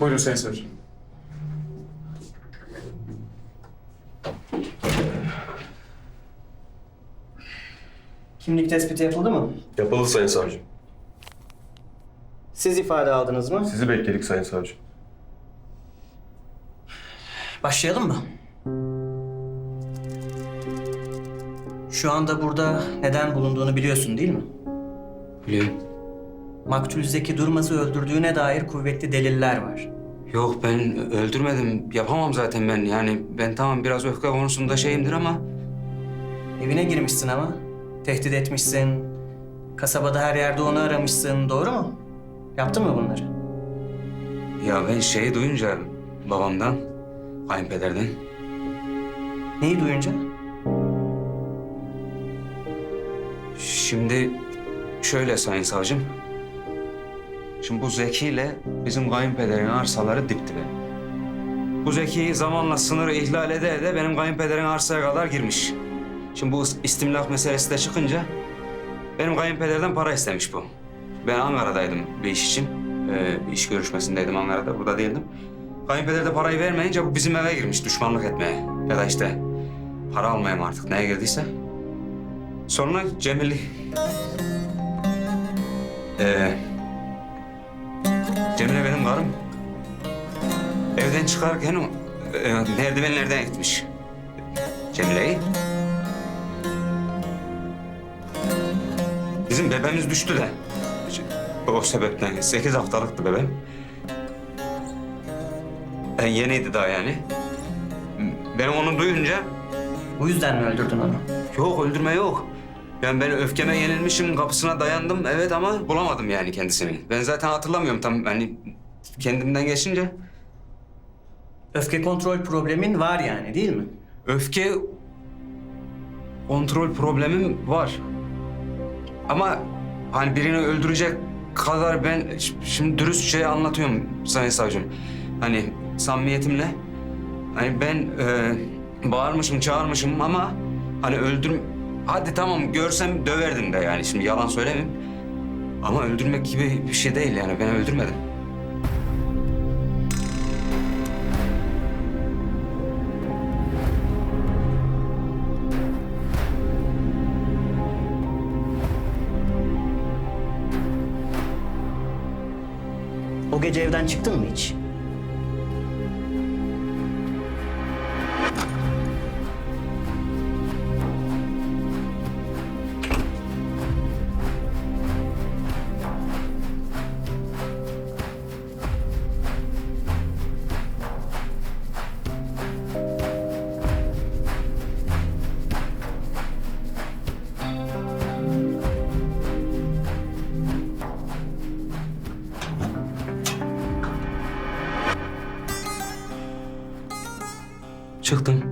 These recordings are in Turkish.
Buyurun Sayın Savcı. Kimlik tespiti yapıldı mı? Yapıldı Sayın Savcım. Siz ifade aldınız mı? Sizi bekledik Sayın Savcım. Başlayalım mı? Şu anda burada neden bulunduğunu biliyorsun değil mi? Biliyorum. Maktul Zeki Durmaz'ı öldürdüğüne dair kuvvetli deliller var. Yok ben öldürmedim. Yapamam zaten ben. Yani ben tamam biraz öfke konusunda şeyimdir ama... Evine girmişsin ama. Tehdit etmişsin. Kasabada her yerde onu aramışsın. Doğru mu? Yaptın mı bunları? Ya ben şeyi duyunca babamdan, kayınpederden... Neyi duyunca? Şimdi şöyle sayın savcım. Şimdi bu Zeki ile bizim kayınpederin arsaları dip dibe. Bu Zeki zamanla sınırı ihlal ede ede benim kayınpederin arsaya kadar girmiş. Şimdi bu istimlak meselesi de çıkınca benim kayınpederden para istemiş bu. Ben Ankara'daydım bir iş için. Ee, iş görüşmesindeydim Ankara'da, burada değildim. Kayınpeder de parayı vermeyince bu bizim eve girmiş düşmanlık etmeye. Ya da işte para almaya mı artık neye girdiyse. Sonra Cemil... Ee, Cemile benim karım. Evden çıkarken e, merdivenlerden gitmiş. Cemile'yi. Bizim bebeğimiz düştü de. O sebepten sekiz haftalıktı bebeğim. E, yeniydi daha yani. Ben onu duyunca Bu yüzden mi öldürdün onu? Yok öldürme yok. Yani ben öfkeme yenilmişim kapısına dayandım evet ama bulamadım yani kendisini. Ben zaten hatırlamıyorum tam hani kendimden geçince. Öfke kontrol problemin var yani değil mi? Öfke kontrol problemim var. Ama hani birini öldürecek kadar ben şimdi dürüstçe anlatıyorum Sayın Savcım. Hani samimiyetimle. Hani ben e, bağırmışım, çağırmışım ama hani öldür... Hadi tamam görsem döverdim de yani şimdi yalan söylemeyeyim. Ama öldürmek gibi bir şey değil yani ben öldürmedim. O gece evden çıktın mı hiç? Çıktım.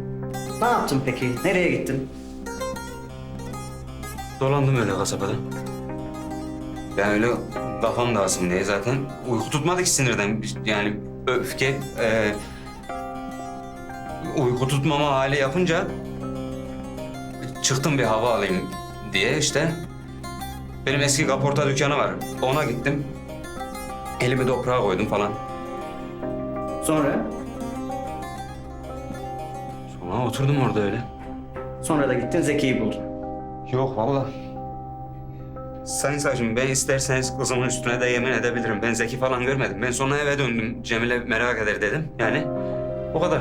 Ne yaptın peki? Nereye gittin? Dolandım öyle kasabada. Ben öyle kafam dağılsın diye zaten uyku tutmadı ki sinirden. Yani öfke, e, uyku tutmama hali yapınca çıktım bir hava alayım diye işte. Benim eski kaporta dükkanı var. Ona gittim. Elimi toprağa koydum falan. Sonra? Sonra oturdum orada öyle. Sonra da gittin Zeki'yi buldun. Yok vallahi. Sayın savcım ben isterseniz kızımın üstüne de yemin edebilirim. Ben Zeki falan görmedim. Ben sonra eve döndüm. Cemile merak eder dedim. Yani o kadar.